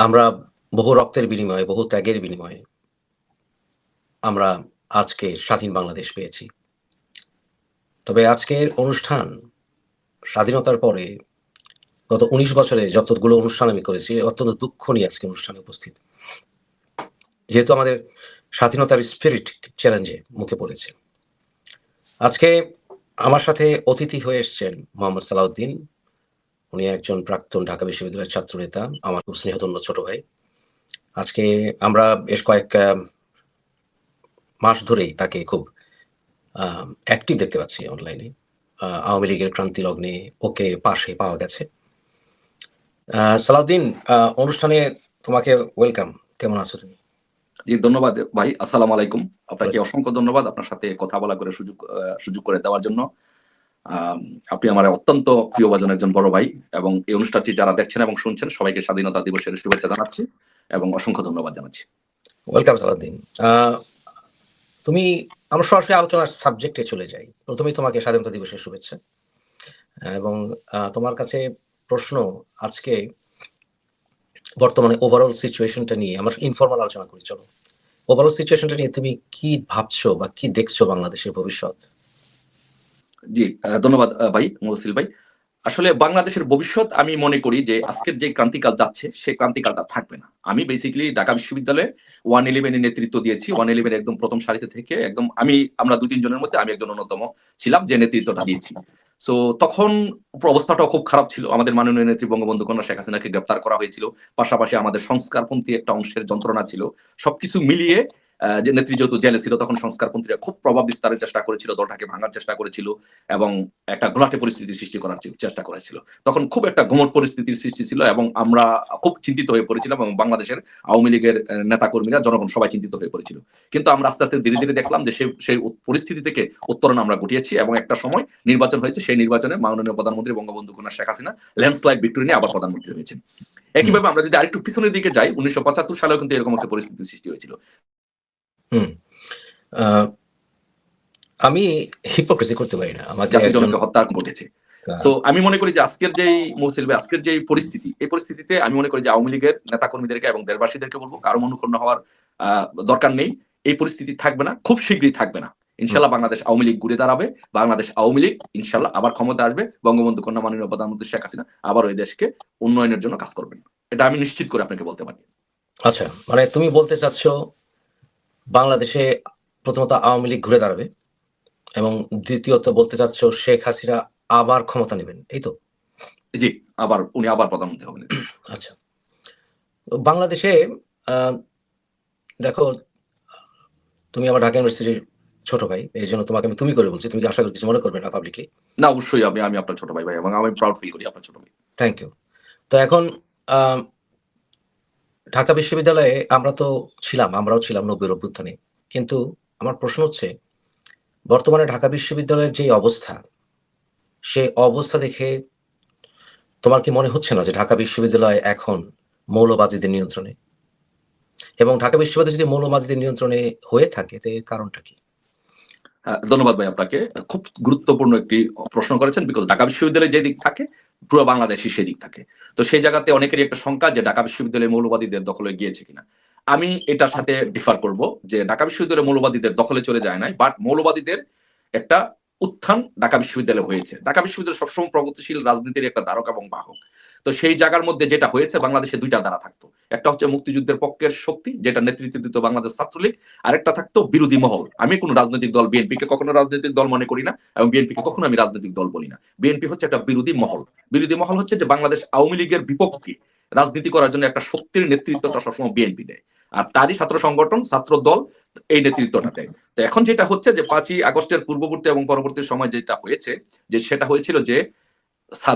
আমরা বহু রক্তের বিনিময়ে, বহু ত্যাগের বিনিময়ে আমরা আজকে স্বাধীন বাংলাদেশ পেয়েছি। তবে আজকের অনুষ্ঠান স্বাধীনতার পরে গত ১৯ বছরে যতগুলো অনুষ্ঠান আমি করেছি, অত্যন্ত দুঃখ নিয়ে আজকে অনুষ্ঠানে উপস্থিত। যেহেতু আমাদের স্বাধীনতার স্পিরিট চ্যালেঞ্জে মুখে পড়েছে। আজকে আমার সাথে অতিথি হয়ে এসছেন মোহাম্মদ সালাউদ্দিন। উনি একজন প্রাক্তন ঢাকা বিশ্ববিদ্যালয়ের ছাত্রনেতা, আমার খুব স্নেহধন্য ছোট ভাই। আজকে আমরা বেশ কয়েক মাস ধরেই তাকে খুব অ্যাক্টিভ দেখতে পাচ্ছি অনলাইনে। আওয়ামী লীগের ক্রান্তি লগ্নে ওকে পাশে পাওয়া গেছে। সালাউদ্দিন অনুষ্ঠানে তোমাকে ওয়েলকাম। কেমন আছো তুমি? জি, ধন্যবাদ ভাই। আসসালাম আলাইকুম। আপনাকে অসংখ্য ধন্যবাদ আপনার সাথে কথা বলা করে সুযোগ সুযোগ করে দেওয়ার জন্য। আপনি আমার অত্যন্ত প্রিয়ভাজন একজন বড় ভাই এবং এই অনুষ্ঠানটি যারা দেখছেন এবং শুনছেন, সবাইকে স্বাধীনতা দিবসের শুভেচ্ছা জানাচ্ছি এবং অসংখ্য ধন্যবাদ জানাচ্ছি। ওয়েলকাম, সালাউদ্দিন। তুমি, আমরা সরাসরি আলোচনার সাবজেক্টে চলে যাই। ১ম এই তোমাকে স্বাধীনতা দিবসের শুভেচ্ছা। এবং তোমার কাছে প্রশ্ন আজকে বর্তমানে ওভারঅল সিচুয়েশনটা নিয়ে আমরা ইনফরমাল আলোচনা করি চলো। ওভারঅল সিচুয়েশনটা নিয়ে তুমি কি ভাবছ বা কি দেখছ বাংলাদেশের ভবিষ্যৎ? জি, ধন্যবাদ ভাই, মুহসিল ভাই। আসলে বাংলাদেশের ভবিষ্যৎ আমি মনে করি যে আজকের যে ক্রান্তিকাল যাচ্ছে সেই ক্রান্তিকালটা থাকবে না। আমি বেসিক্যালি ঢাকা বিশ্ববিদ্যালয়ে 111 এর নেতৃত্ব দিয়েছি। 111 একদম ১ম সারিতে থেকে একদম আমি আমরা ২-৩ মধ্যে আমি একজন অন্যতম ছিলাম যে নেতৃত্বটা দিয়েছি। সো তখন অবস্থাটাও খুব খারাপ ছিল। আমাদের মাননীয় নেত্রী বঙ্গবন্ধু কন্যা শেখ হাসিনাকে গ্রেপ্তার করা হয়েছিল। পাশাপাশি আমাদের সংস্কারপন্থী একটা অংশের যন্ত্রণা ছিল। সবকিছু মিলিয়ে যে নেত্রী যেহেতু জেলে ছিল তখন সংস্কারপন্থীরা খুব প্রভাব বিস্তারের চেষ্টা করেছিল, দলটাকে ভাঙার চেষ্টা করেছিল এবং একটা ঘোলাটে পরিস্থিতি সৃষ্টি করার চেষ্টা করেছিল। তখন খুব একটা গুমট পরিস্থিতির সৃষ্টি ছিল এবং আমরা খুব চিন্তিত হয়ে পড়েছিলাম এবং বাংলাদেশের আওয়ামী লীগের নেতাকর্মীরা, জনগণ সবাই চিন্তিত হয়ে পড়েছিল। কিন্তু আমরা আস্তে, আস্তে ধীরে, ধীরে দেখলাম যে সে সেই পরিস্থিতি থেকে উত্তরণ আমরা ঘটিয়েছি এবং একটা সময় নির্বাচন হয়েছে। সেই নির্বাচনে মাননীয় প্রধানমন্ত্রী বঙ্গবন্ধু কন্যা শেখ হাসিনা ল্যান্ডস্লাইড ভিক্টরি নিয়ে আবার প্রধানমন্ত্রী হয়েছেন। একইভাবে আমরা যদি আরেকটু পিছনের দিকে যাই ১৯৭৫ সালেও কিন্তু এরকম একটা পরিস্থিতির সৃষ্টি হয়েছিল। হুম। আমি হিপোক্রিসি করতে পারি না। আমাকে জাতির একজন হত্যা ঘটেছে। সো আমি মনে করি যে আজকের যেই মুহসিল ভাই আজকের যেই পরিস্থিতি, এই পরিস্থিতিতে আমি মনে করি যে আওয়ামী লীগের নেতাকর্মীদেরকে এবং দেশবাসীদেরকে বলব কারও মনঃক্ষুণ্ণ হওয়ার দরকার নেই। এই পরিস্থিতি থাকবে না। খুব শীঘ্রই থাকবে না। হুম। ইনশাআল্লাহ বাংলাদেশ আওয়ামী লীগ ঘুরে দাঁড়াবে। বাংলাদেশ আওয়ামী লীগ ইনশাআল্লাহ আবার ক্ষমতা আসবে। বঙ্গবন্ধু কন্যা মাননীয় প্রধানমন্ত্রী শেখ হাসিনা আবার ওই দেশকে উন্নয়নের জন্য কাজ করবেন। এটা আমি নিশ্চিত করে আপনাকে বলতে পারি। আচ্ছা, মানে তুমি বলতে চাচ্ছ বাংলাদেশে প্রথমত আওয়ামী লীগ ঘুরে দাঁড়াবে এবং দ্বিতীয়ত বলতে চাচ্ছ শেখ হাসিনা আবার ক্ষমতা নেবেন। এই তো? জি, আবার উনি আবার প্রধানমন্ত্রী হবেন। আচ্ছা। বাংলাদেশে দেখো তুমি আমার ঢাকা ইউনিভার্সিটির ছোট ভাই। এই জন্য তোমাকে আমি তুমি করে বলছি। তুমি আশা করি কিছু মনে করবে না পাবলিকলি? না অবশ্যই আমি আমি আপনার ছোট ভাই ভাই এবং আমি প্রাউড ফিল করি আপনার ছোট ভাই। Thank you. তো এখন ঢাকা বিশ্ববিদ্যালয়ে আমরা তো ছিলাম, আমরাও ছিলাম ৯০ এর অভ্যুত্থানে। কিন্তু আমার প্রশ্ন হচ্ছে বর্তমানে ঢাকা বিশ্ববিদ্যালয়ের যে অবস্থা, সেই অবস্থা দেখে তোমার কি মনে হচ্ছে না যে ঢাকা বিশ্ববিদ্যালয় এখন মৌলবাদীদের নিয়ন্ত্রণে? এবং ঢাকা বিশ্ববিদ্যালয় যদি মৌলবাদীদের নিয়ন্ত্রণে হয়ে থাকে তো এর কারণটা কি? ধন্যবাদ ভাই আপনাকে। খুব গুরুত্বপূর্ণ একটি প্রশ্ন করেছেন বিকজ ঢাকা বিশ্ববিদ্যালয়ে যে দিক থাকে পুরো বাংলাদেশই সেদিক থাকে। তো সেই জায়গাতে অনেকেরই একটা শঙ্কা যে ঢাকা বিশ্ববিদ্যালয়ের মৌলবাদীদের দখলে গিয়েছে কিনা। আমি এটার সাথে ডিফার করব যে ঢাকা বিশ্ববিদ্যালয় মৌলবাদীদের দখলে চলে যায় নাই। বাট মৌলবাদীদের একটা উত্থান ঢাকা বিশ্ববিদ্যালয়ে হয়েছে। ঢাকা বিশ্ববিদ্যালয় সবসময় প্রগতিশীল রাজনীতির একটা ধারক এবং বাহক। তো সেই জায়গার মধ্যে যেটা হয়েছে, বাংলাদেশে ২ টা ধারা থাকতো। একটা হচ্ছে মুক্তিযুদ্ধের পক্ষের শক্তি যেটা নেতৃত্ব দিত বাংলাদেশ ছাত্রলীগ। আরেকটা থাকতো বিরোধী মহল। আমি কোন রাজনৈতিক দল বিএনপিকে কখনো রাজনৈতিক দল মনে করি না এবং বিএনপিকে কখনো আমি রাজনৈতিক দল বলি না। বিএনপি হচ্ছে একটা বিরোধী মহল। বিরোধী মহল হচ্ছে যে বাংলাদেশ আওয়ামী লীগের বিপক্ষে রাজনীতি করার জন্য একটা শক্তির নেতৃত্বটা সবসময় বিএনপি দেয়। আর তারই ছাত্র সংগঠন, ছাত্র দল এই নেতৃত্বটা দেয়। তো এখন যেটা হচ্ছে যে পাঁচই আগস্টের পূর্ববর্তী এবং পরবর্তী সময় যেটা হয়েছে যে সেটা হয়েছিল যে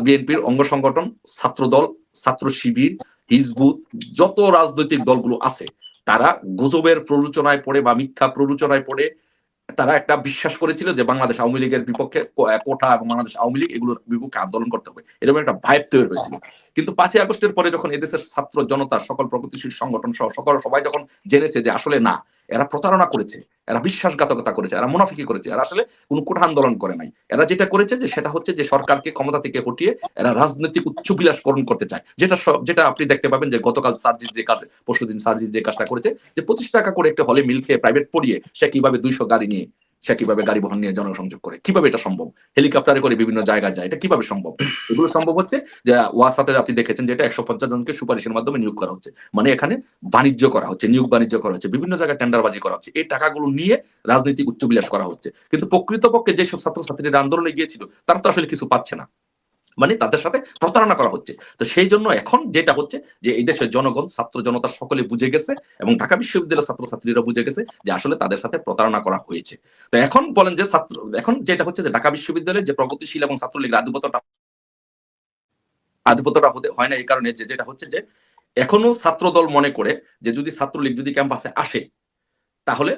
বিএনপির অঙ্গ সংগঠন, ছাত্র দল ছাত্র শিবির, হিজবুত যত রাজনৈতিক দলগুলো আছে, তারা গুজবের প্ররোচনায় পড়ে বা মিথ্যা প্ররোচনায় পড়ে, তারা একটা বিশ্বাস করেছিল যে বাংলাদেশ আওয়ামী লীগের বিপক্ষে কোঠা এবং বাংলাদেশ আওয়ামী লীগ এগুলোর বিপক্ষে আন্দোলন করতে হবে। এরকম একটা ভাইব তৈরি হয়েছিল। কিন্তু পাঁচই আগস্টের পরে যখন এদেশের ছাত্র জনতা, সকল প্রগতিশীল সংগঠন সহ সকল সবাই যখন জেনেছে যে আসলে না এরা প্রতারণা করেছে, এরা বিশ্বাসঘাতকতা করেছে, এরা মুনাফিকি করেছে, এরা আসলে কোনো কোঠা আন্দোলন করে নাই। এরা যেটা করেছে যে সেটা হচ্ছে যে সরকারকে ক্ষমতা থেকে হটিয়ে এরা রাজনৈতিক উচ্চ বিলাস পূরণ করতে চায়। যেটা যেটা আপনি দেখতে পাবেন যে গতকাল সার্জিত যে কাজ পরশুদিন সার্জিত যে কাজটা করেছে, যে পঁচিশ টাকা করে একটা হলে মিল খেয়ে প্রাইভেট পড়িয়ে সে কীভাবে দুইশো গাড়ি নিয়ে সে কীভাবে গাড়ি বহন নিয়ে জনসংযোগ করে? কীভাবে এটা সম্ভব? হেলিকপ্টারে করে বিভিন্ন জায়গায় যায়, এটা কীভাবে সম্ভব? এগুলো সম্ভব হচ্ছে যে ওয়াসাতে আপনি দেখেছেন যেটা একশো পঞ্চাশ জনকে সুপারিশের মাধ্যমে নিয়োগ করা হচ্ছে। মানে এখানে বাণিজ্য করা হচ্ছে, নিয়োগ বাণিজ্য করা হচ্ছে, বিভিন্ন জায়গায় টেন্ডারবাজি করা হচ্ছে। এই টাকাগুলো নিয়ে রাজনীতি উচ্চবিলাস করা হচ্ছে। কিন্তু প্রকৃতপক্ষে যেসব ছাত্রছাত্রীরা আন্দোলনে গিয়েছিল, তারা তো আসলে কিছু পাচ্ছে না। মানে তাদের সাথে প্রতারণা করা হচ্ছে। তো সেই জন্য এখন যেটা হচ্ছে যে এই দেশের জনগণ, ছাত্র জনতা সকলে বুঝে গেছে এবং ঢাকা বিশ্ববিদ্যালয়ের ছাত্রছাত্রীরা বুঝে গেছে যে আসলে তাদের সাথে প্রতারণা করা হয়েছে। তো এখন বলেন যে ছাত্র, এখন যেটা হচ্ছে যে ঢাকা বিশ্ববিদ্যালয়ে যে প্রগতিশীল এবং ছাত্রলীগের আধিপত্যটা আধিপত্যটা হতে, হয় না এই কারণে যে যেটা হচ্ছে যে এখনও ছাত্রদল মনে করে যে যদি ছাত্রলীগ যদি ক্যাম্পাসে আসে, তাহলে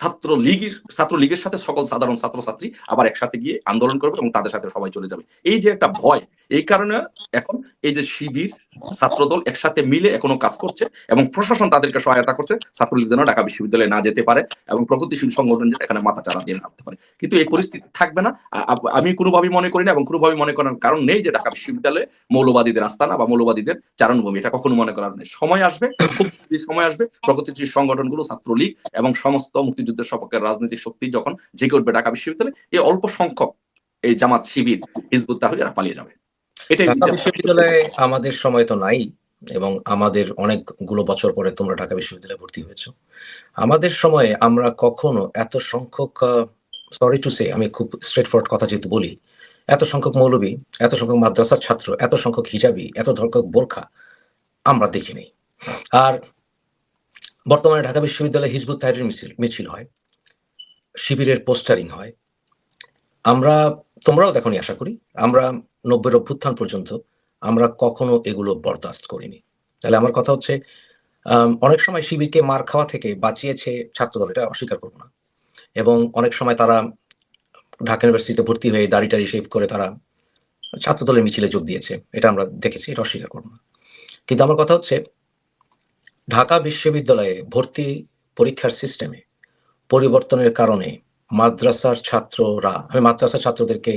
ছাত্র লীগের ছাত্র লীগের সাথে সকল সাধারণ ছাত্র ছাত্রী আবার একসাথে গিয়ে আন্দোলন করবে এবং তাদের সাথে সবাই চলে যাবে। এই যে একটা ভয় এই কারণে এখন এই যে শিবির, ছাত্রদল একসাথে মিলে এখনও কাজ করছে এবং প্রশাসন তাদেরকে সহায়তা করছে, ছাত্রলীগ যেন ঢাকা বিশ্ববিদ্যালয়ে না যেতে পারে এবং প্রগতিশীল সংগঠন যেন এখানে মাথা চারা দিয়ে নামতে পারে। কিন্তু এই পরিস্থিতি থাকবে না। আমি কোনোভাবেই মনে করি না এবং কোনোভাবেই মনে করার কারণ নেই যে ঢাকা বিশ্ববিদ্যালয়ে মৌলবাদীদের আস্তানা বা মৌলবাদীদের চারণভূমি, এটা কখনো মনে করার নেই। সময় আসবে, খুব সময় আসবে। প্রগতিশীল সংগঠনগুলো, ছাত্রলীগ এবং সমস্ত মুক্তিযুদ্ধের সপক্ষের রাজনৈতিক শক্তি যখন জেগে উঠবে ঢাকা বিশ্ববিদ্যালয়ে, এই অল্প সংখ্যক এই জামাত শিবির হিজবুত তাহলে পালিয়ে যাবে। এটাই ঢাকা বিশ্ববিদ্যালয়ে আমাদের সময় তো নাই এবং আমাদের অনেকগুলো বছর পরে তোমরা ঢাকা বিশ্ববিদ্যালয়ে ভর্তি হয়েছো। আমাদের সময়ে আমরা কখনো এত সংখ্যক সরি টু সে আমি খুব স্ট্রেট ফরওয়ার্ড কথা যেহেতু বলি এত সংখ্যক মৌলবী এত সংখ্যক মাদ্রাসার ছাত্র এত সংখ্যক হিজাবি এত সংখ্যক বোরখা আমরা দেখিনি। আর বর্তমানে ঢাকা বিশ্ববিদ্যালয়ে হিজবুত তাহরির মিছিল মিছিল হয় শিবিরের পোস্টারিং হয়। আমরা তোমরাও দেখনি আশা করি। আমরা নব্বইয়ের অভ্যুত্থান পর্যন্ত আমরা কখনো এগুলো বরদাস্ত করিনি। তাহলে আমার কথা হচ্ছে অনেক সময় শিবিরকে মার খাওয়া থেকে বাঁচিয়েছে ছাত্রদল, এটা অস্বীকার করব না। এবং অনেক সময় তারা ঢাকা ইউনিভার্সিটিতে ভর্তি হয়ে দাড়ি টাড়ি শেভ করে তারা ছাত্রদলের মিছিলে যোগ দিয়েছে, এটা আমরা দেখেছি, এটা অস্বীকার করব না। কিন্তু আমার কথা হচ্ছে, ঢাকা বিশ্ববিদ্যালয়ে ভর্তি পরীক্ষার সিস্টেমে পরিবর্তনের কারণে মাদ্রাসার ছাত্ররা, আমি মাদ্রাসার ছাত্রদেরকে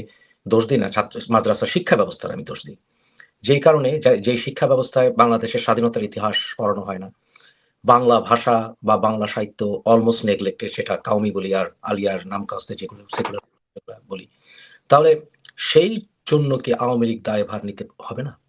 দোষ দিই না, ছাত্র, মাদ্রাসা শিক্ষা ব্যবস্থার আমি দোষ দিই। যেই কারণে যে শিক্ষা ব্যবস্থায় বাংলাদেশের স্বাধীনতার ইতিহাস পড়ানো হয় না। বাংলা ভাষা বা বাংলা সাহিত্য অলমোস্ট নেগলেক্টেড সেটা কাউমি বলি আর আলিয়ার নাম কাস্তে যেগুলো সেগুলো সেগুলো বলি। তাহলে সেই জন্য কি আওয়ামী লীগ দায়ভার নিতে হবে না?